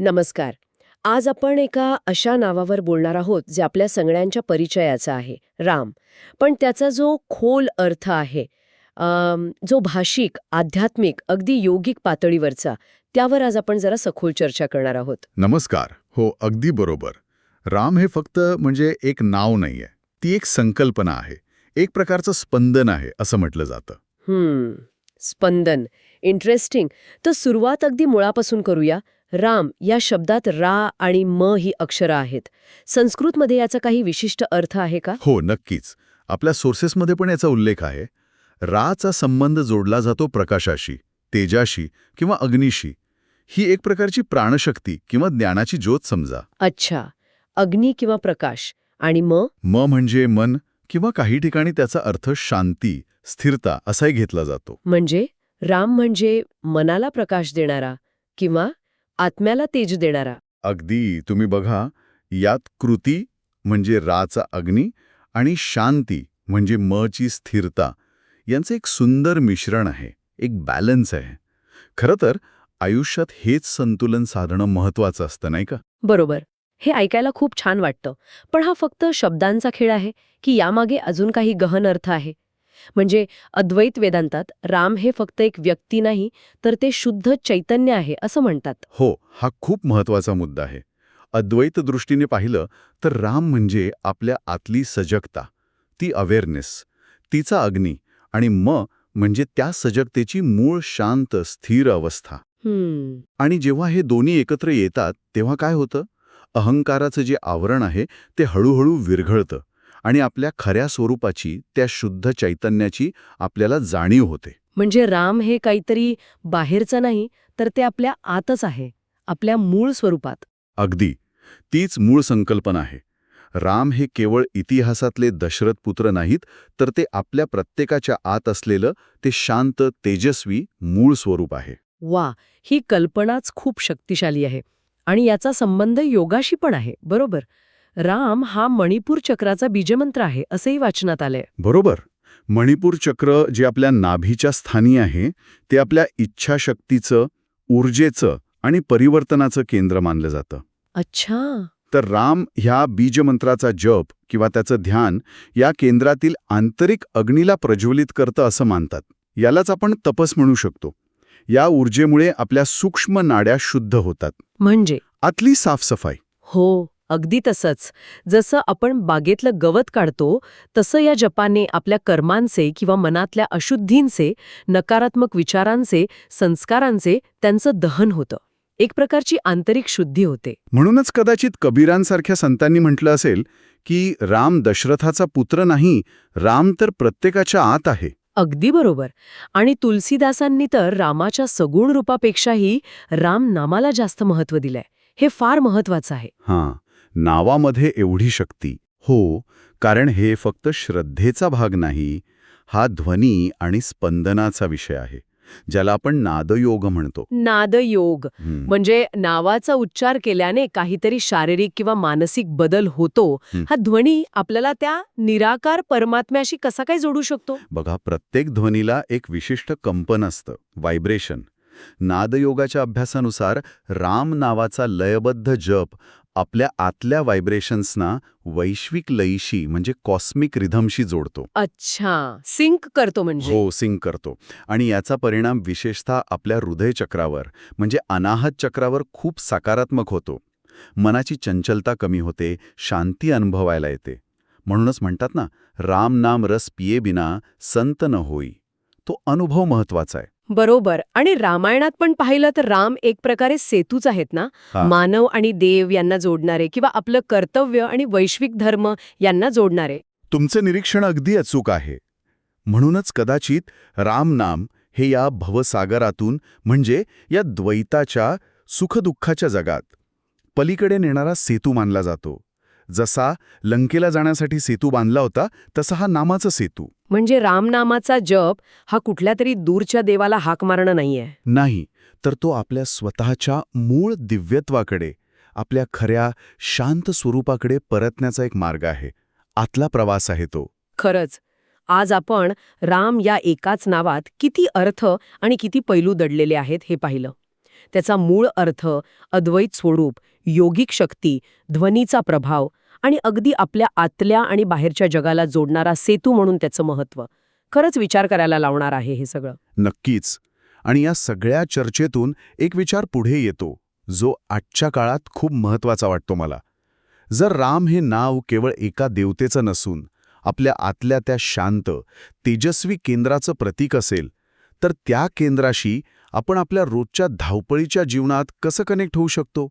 नमस्कार. आज आपण एका अशा नावावर बोलणार आहोत जे आपल्या सगळ्यांच्या परिचयाचा आहे राम. पण त्याचा जो खोल अर्थ आहे जो भाषिक आध्यात्मिक अगदी योगिक पातळीवरचा त्यावर आज आपण जरा सखोल चर्चा करणार आहोत. नमस्कार. हो अगदी बरोबर. राम हे फक्त म्हणजे एक नाव नाहीये. ती एक संकल्पना आहे. एक प्रकारचं स्पंदन आहे असं म्हटलं जातं. हम्म. स्पंदन. इंटरेस्टिंग. तर सुरुवात अगदी मुळापासून करूया. राम या शब्दात रा आणि म ही अक्षरं आहेत. संस्कृतमध्ये याचा काही विशिष्ट अर्थ आहे का? हो नक्कीच. आपल्या सोर्सेसमध्ये पण याचा उल्लेख आहे. राचा संबंध जोडला जातो प्रकाशाशी तेजाशी किंवा अग्निशी. ही एक प्रकारची प्राणशक्ती किंवा ज्ञानाची ज्योत समजा. अच्छा. अग्नी किंवा प्रकाश. आणि म? म म्हणजे मन किंवा काही ठिकाणी त्याचा अर्थ शांती स्थिरता असाही घेतला जातो. म्हणजे? राम म्हणजे मनाला प्रकाश देणारा किंवा आत्म्याला तेज देणारा. अगदी तुम्ही बघा यात कृती म्हणजे राचा अग्नी आणि शांती म्हणजे मची स्थिरता. यांचं एक सुंदर मिश्रण आहे एक बॅलन्स आहे. खरं तर आयुष्यात हेच संतुलन साधणं महत्वाचं असतं नाही का? बरोबर. हे ऐकायला खूप छान वाटतं. पण हा फक्त शब्दांचा खेळ आहे की यामागे अजून काही गहन अर्थ आहे? म्हणजे अद्वैत वेदांतात राम हे फक्त एक व्यक्ती नाही तर ते शुद्ध चैतन्य आहे असं म्हणतात. हो हा खूप महत्त्वाचा मुद्दा आहे. अद्वैत दृष्टीने पाहिलं तर राम म्हणजे आपल्या आतली सजगता ती अवेअरनेस तिचा अग्नी आणि म म्हणजे त्या सजगतेची मूळ शांत स्थिर अवस्था. आणि जेव्हा हे दोन्ही एकत्र येतात तेव्हा काय होतं? अहंकाराचं जे आवरण आहे ते हळूहळू विरघळतं. आणि आपल्या खऱ्या स्वरूपाची त्या शुद्ध चैतन्याची आपल्याला जाणीव होते. म्हणजे राम हे काहीतरी बाहेरचं नाही तर ते आपल्या आतच आहे आपल्या मूळ स्वरूपात. अगदी. तीच मूळ संकल्पना आहे. राम हे केवळ इतिहासातले दशरथ पुत्र नाहीत तर ते आपल्या प्रत्येकाच्या आत असलेलं ते शांत तेजस्वी मूळ स्वरूप आहे. वा ही कल्पनाच खूप शक्तिशाली आहे. आणि याचा संबंध योगाशी पण आहे बरोबर? राम हा मणिपूर चक्राचा बीजमंत्र आहे असंही वाचनात आलंय. बरोबर. मणिपूर चक्र जे आपल्या नाभीच्या स्थानी आहे ते आपल्या इच्छाशक्तीचं ऊर्जेचं आणि परिवर्तनाचं केंद्र मानलं जातं. अच्छा. तर राम ह्या बीजमंत्राचा जप किंवा त्याचं ध्यान या केंद्रातील आंतरिक अग्नीला प्रज्वलित करतं असं मानतात. यालाच आपण तपस म्हणू शकतो. या ऊर्जेमुळे आपल्या सूक्ष्म नाड्या शुद्ध होतात. म्हणजे? आतली साफसफाई. हो. अगदी तसंच. जसं आपण बागेतलं गवत काढतो तसं या जपाने आपल्या कर्मांचे किंवा मनातल्या अशुद्धींचे नकारात्मक विचारांचे संस्कारांचे त्यांचं दहन होतं. एक प्रकारची आंतरिक शुद्धी होते. म्हणूनच कदाचित कबीरांसारख्या संतांनी म्हटलं असेल की राम दशरथाचा पुत्र नाही राम तर प्रत्येकाच्या आत आहे. अगदी बरोबर. आणि तुलसीदासांनी तर रामाच्या सगुण रूपापेक्षाही राम नामाला जास्त महत्त्व दिलंय. हे फार महत्वाचं आहे. हां. नावामध्ये एवढी शक्ती. हो कारण हे फक्त श्रद्धेचा भाग नाही हा ध्वनी आणि स्पंदनाचा विषय आहे ज्याला आपण नादयोग म्हणतो. नादयोग. म्हणजे नावाचा उच्चार केल्याने काहीतरी शारीरिक किंवा मानसिक बदल होतो. हं. हा ध्वनी आपल्याला त्या निराकार परमात्म्याशी कसा काय जोडू शकतो? बघा प्रत्येक ध्वनीला एक विशिष्ट कंपन असतं व्हायब्रेशन. नादयोगाच्या अभ्यासानुसार राम नावाचा लयबद्ध जप आपल्या आतल्या व्हायब्रेशन्सना वैश्विक लयीशी म्हणजे कॉस्मिक रिधमशी जोडतो. अच्छा. सिंक करतो म्हणजे? हो सिंक करतो. आणि याचा परिणाम विशेषतः आपल्या हृदयचक्रावर म्हणजे अनाहत चक्रावर खूप सकारात्मक होतो. मनाची चंचलता कमी होते शांती अनुभवायला येते. म्हणूनच म्हणतात ना राम नाम रस पिये बिना संत न होई. तो अनुभव महत्त्वाचा आहे. बरोबर. आणि रामायणात पण पाहिलं तर राम एक प्रकारे सेतूच आहेत ना? हा. मानव आणि देव यांना जोडणारे किंवा आपलं कर्तव्य आणि वैश्विक धर्म यांना जोडणारे. तुमचं निरीक्षण अगदी अचूक आहे. म्हणूनच कदाचित रामनाम हे या भवसागरातून म्हणजे या द्वैताच्या सुखदुःखाच्या जगात पलीकडे नेणारा सेतू मानला जातो. जसा लंकेला जाण्यासाठी सेतू बांधला होता तसा हा नामाचा सेतू. म्हणजे रामनामाचा जप हा कुठल्या तरी दूरच्या देवाला हाक मारणं नाहीये. नाही तर तो आपल्या स्वतःच्या मूळ दिव्यत्वाकडे आपल्या खऱ्या शांत स्वरूपाकडे परतण्याचा एक मार्ग आहे. आतला प्रवास आहे तो. खरंच. आज आपण राम या एकाच नावात किती अर्थ आणि किती पैलू दडलेले आहेत हे पाहिलं. त्याचा मूळ अर्थ अद्वैत स्वरूप योगिक शक्ती ध्वनीचा प्रभाव आणि अगदी आपल्या आतल्या आणि बाहेरच्या जगाला जोडणारा सेतू म्हणून त्याचं महत्त्व. खरंच विचार करायला लावणार आहे हे सगळं. नक्कीच. आणि या सगळ्या चर्चेतून एक विचार पुढे येतो जो आजच्या काळात खूप महत्त्वाचा वाटतो मला. जर राम हे नाव केवळ एका देवतेचं नसून आपल्या आतल्या त्या शांत तेजस्वी केंद्राचं प्रतीक असेल तर त्या केंद्राशी आपण आपल्या रोजच्या धावपळीच्या जीवनात कसं कनेक्ट होऊ शकतो?